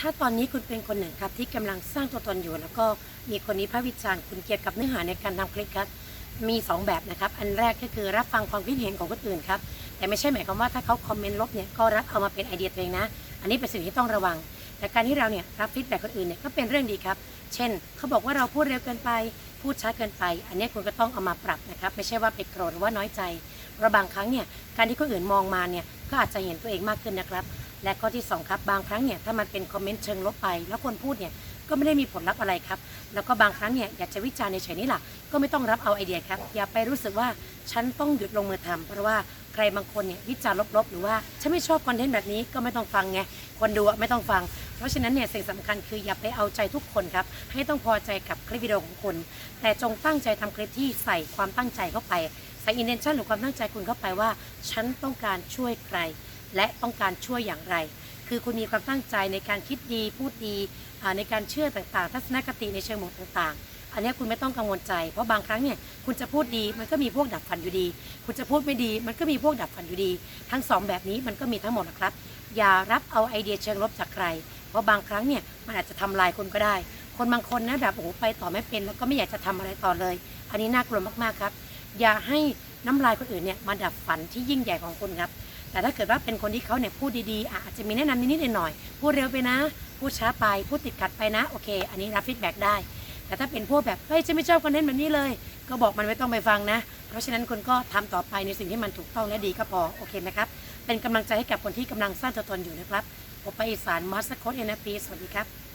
ถ้าตอนนี้คุณเป็นคนหนึ่งครับที่กำลังสร้างตัวตนอยู่ แล้วก็มีคนนี้พระวิจารณ์คุณเกี่ยวกับเนื้อหาในการทำคลิปครับมี 2 แบบนะครับ อันแรกก็คือรับฟังความคิดเห็นของคนอื่นครับแต่ไม่ใช่หมายความว่าถ้าเขาคอมเมนต์ลบเนี่ยก็รับเอามาเป็นไอเดียตัวเองนะ อันนี้เป็นสิ่งที่ต้องระวัง แต่การที่เราเนี่ยรับฟีดแบ็กคนอื่นเนี่ยก็เป็นเรื่องดีครับ เช่น เขาบอกว่าเราพูดเร็วเกินไป พูดช้าเกินไป อันนี้คุณก็ต้องเอามาปรับนะครับ ไม่ใช่ว่าไปโกรธหรือว่าน้อยใจเพราะบางครั้งเนี่ยการที่คนอื่นมองมาเนี่ยก็อาจจะเห็นตัวเองมากขึ้นนะครับ และข้อที่สองครับบางครั้งเนี่ยถ้ามันเป็นคอมเมนต์เชิงลบไป แล้วคนพูดเนี่ยก็ไม่ได้มีผลลัพธ์อะไรครับ แล้วก็บางครั้งเนี่ยอยากจะวิจารณ์ในเฉยนี่แหละก็ไม่ต้องรับเอาไอเดียครับ อย่าไปรู้สึกว่าฉันต้องหยุดลงมือทำเพราะว่าใครบางคนเนี่ยวิจารณ์ลบๆ หรือว่าฉันไม่ชอบคอนเทนต์แบบนี้ก็ไม่ต้องฟังไงคนดูไม่ต้องฟัง เพราะฉะนั้นเนี่ยสิ่งสำคัญคืออย่าไปเอาใจทุกคนครับ ให้ต้องพอใจกับคลิปวิดีโอของคุณ แต่จงตั้งใจทำคลิปที่ใส่ความตั้งใจเข้าไป ใส่อินเทนชันหรือความตั้งใจคุณเข้าไปว่า ฉันต้องการช่วยใคร และต้องการช่วยอย่างไร คือคุณมีความตั้งใจในการคิดดีพูดดีในการเชื่อต่างๆ ทัศนคติในเชิงบวกต่างๆ อันนี้คุณไม่ต้องกังวลใจ เพราะบางครั้งเนี่ยคุณจะพูดดีมันก็มีพวกดับฝันอยู่ดี คุณจะพูดไม่ดี มันก็มีพวกดับฝันอยู่ดี ทั้งสองแบบนี้มันก็มีทั้งหมดนะครับ อย่ารับเอาไอเดียเชิงลบจากใคร เพราะบางครั้งเนี่ยมันอาจจะทำลายคนก็ได้ คนบางคนนะแบบโอ้โหไปต่อไม่เป็น แล้วก็ไม่อยากจะทำอะไรต่อเลย อันนี้น่ากลัวมากๆครับ อย่าให้น้ำลายคนอื่นเนี่ยมาดับฝันที่ยิ่งใหญ่ของคุณครับ แต่ถ้าเกิดว่าเป็นคนที่เขาเนี่ยพูดดีๆ อาจจะมีแนะนำนิดๆหน่อยๆพูดเร็วไปนะ พูดช้าไป พูดติดขัดไปนะ โอเค อันนี้รับฟีดแบ็กได้ แต่ถ้าเป็นพวกแบบ เฮ้ยฉันไม่ชอบคอนเทนต์แบบนี้เลย ก็บอกมันไม่ต้องไปฟังนะ เพราะฉะนั้นคุณก็ทำต่อไปในสิ่งที่มันถูกต้องและดีก็พอ โอเคไหมครับ เป็นกำลังใจให้กับคนที่กำลังสร้างตัวตนอยู่นะครับผมไปอีสานมาสโคตเอ็นพีสวัสดีครับ